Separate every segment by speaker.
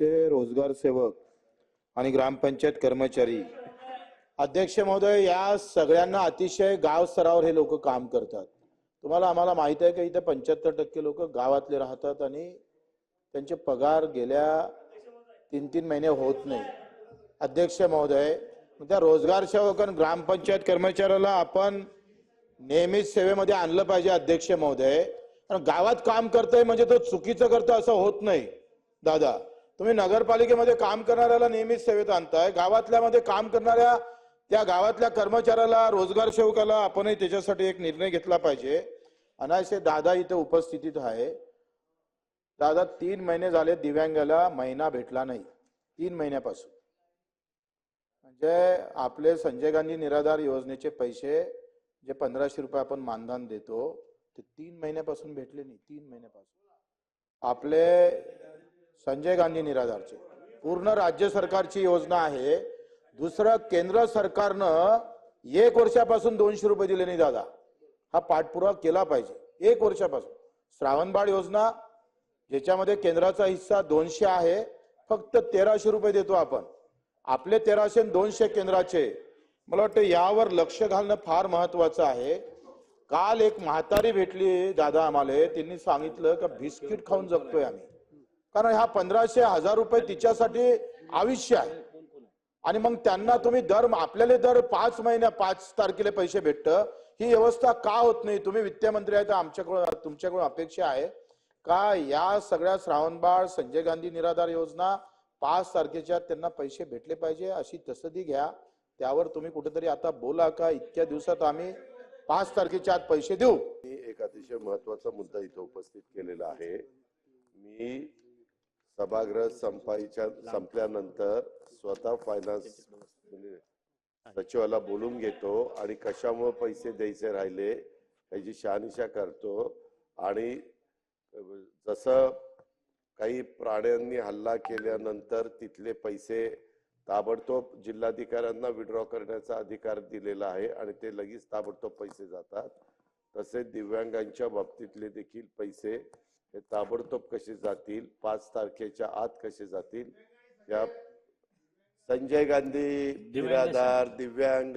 Speaker 1: पंचायतचे रोजगार सेवक आणि ग्रामपंचायत कर्मचारी. अध्यक्ष महोदय या सगळ्यांना अतिशय गाव स्तरावर हे लोक काम करतात. तुम्हाला आम्हाला माहीत आहे की इथे पंच्याहत्तर टक्के लोक गावातले राहतात आणि त्यांचे पगार गेल्या तीन तीन महिने होत नाही. अध्यक्ष महोदय त्या रोजगार सेवक आणि ग्रामपंचायत कर्मचाऱ्याला आपण नेहमीच सेवेमध्ये आणलं पाहिजे अध्यक्ष महोदय. कारण गावात काम करतोय म्हणजे तो चुकीचं करतो असं होत नाही. दादा तुम्ही नगरपालिकेमध्ये काम करणाऱ्याला नेहमीच सेवेत आणताय. गावातल्यामध्ये काम करणाऱ्या त्या गावातल्या कर्मचाऱ्याला रोजगार सेवकाला आपणही त्याच्यासाठी एक निर्णय घेतला पाहिजे. अनायसे दादा इथे उपस्थितीत आहे. दादा तीन महिने झाले दिव्यांगाला महिना भेटला नाही. तीन महिन्यापासून. म्हणजे आपले संजय गांधी निराधार योजनेचे पैसे जे पंधराशे रुपये आपण मानधन देतो ते तीन महिन्यापासून भेटले नाही. तीन महिन्यापासून. आपले संजय गांधी निराधारचे. पूर्ण राज्य सरकारची योजना आहे. दुसरं केंद्र सरकारनं एक वर्षापासून दोनशे रुपये दिले नाही दादा. हा पाठपुरावा केला पाहिजे. एक वर्षापासून. श्रावणबाळ योजना ज्याच्यामध्ये केंद्राचा हिस्सा दोनशे आहे फक्त तेराशे रुपये देतो आपण. आपले तेराशे दोनशे केंद्राचे मला वाटतं यावर लक्ष घालणं फार महत्वाचं आहे. काल एक म्हातारी भेटली दादा आम्हाला. त्यांनी सांगितलं का बिस्किट खाऊन जगतोय आम्ही. कारण ह्या पंधराशे हजार रुपये तिच्यासाठी आयुष्य आहे. आणि मग त्यांना तुम्ही दर आपल्याला दर पाच महिन्या पाच तारखेला पैसे भेटतं. ही व्यवस्था का होत नाही? तुम्ही वित्तमंत्री आहे तर आमच्याकडून तुमच्याकडून अपेक्षा आहे का या सगळ्या श्रावणबाळ संजय गांधी निराधार योजना पाच तारखेच्या त्यांना पैसे भेटले पाहिजे अशी तसदी घ्या. त्यावर तुम्ही कुठेतरी आता बोला का? इतक्या दिवसात आम्ही पाच तारखेच्या आत पैसे देऊ.
Speaker 2: मी एक अतिशय महत्त्वाचा मुद्दा इथं उपस्थित केलेला आहे. मी सभागृह संपाईच्या संपल्यानंतर स्वतः फायनान्स सचिवाला बोलून घेतो आणि कशामुळे पैसे द्यायचे राहिले याची शहानिशा करतो. आणि जसं काही प्राण्यांनी हल्ला केल्यानंतर तिथले पैसे ताबडतोब जिल्हाधिकाऱ्यांना विड्रॉ करण्याचा अधिकार दिलेला आहे आणि ते लगेच ताबडतोब पैसे जातात. तसेच दिव्यांगांच्या बाबतीतले देखील पैसे हे ताबडतोब कसे जातील पाच तारखेच्या आत कसे जातील या संजय गांधी निराधार दिव्यांग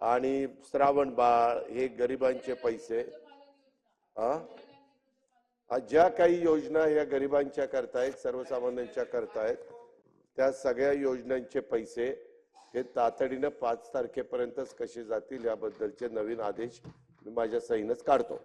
Speaker 2: आणि श्रावण बाळ हे गरिबांचे पैसे. ज्या काही योजना या गरिबांच्या करतायत सर्वसामान्यांच्या करतायत त्या सगळ्या योजनांचे पैसे हे तातडीनं पाच तारखेपर्यंतच कसे जातील याबद्दलचे नवीन आदेश मी माझ्या सहीनच काढतो.